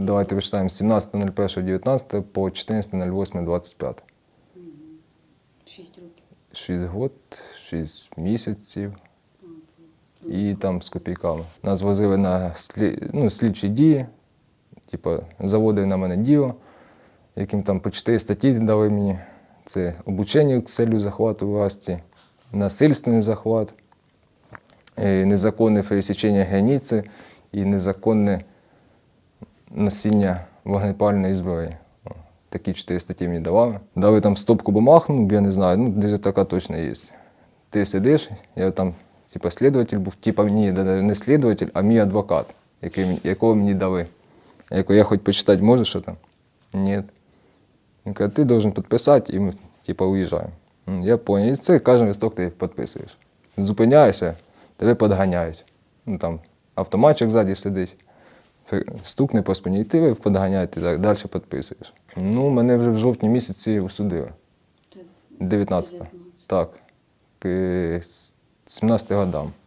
Давайте вичитаємо з 17.01.19 по 14.08.25. 6 років. 6 год, 6 місяців і там з копійками. Нас возили на слі... ну, слідчі дії, типу, заводили на мене діло, яким там по 4 статті дали мені. Це обучення к целю захвату власті, насильственний захват, е, незаконне пересічення границі і незаконне носіння вогнепальної зброї. Такі чотири статті мені давали. Дали там стопку бумаг, ну, я не знаю, ну, десь така точно є. Ти сидиш, я там, типа, слідуватель був, типа ні, да- не слідуватель, а мій адвокат, який, якого мені дали. Я кажу, я хоч почитати можу, що там? Ні. Він каже, ти должен підписати, і ми, типа, уїжджаємо. Я понял. І це кожен листок ти підписуєш. Зупиняєшся, тебе підганяють. Ну, там автоматчик ззаді сидить, стукне по спині, і ти ви і так далі підписуєш. Ну, мене вже в жовтні місяці усудили. Це 19 19. Так. К 17 годам.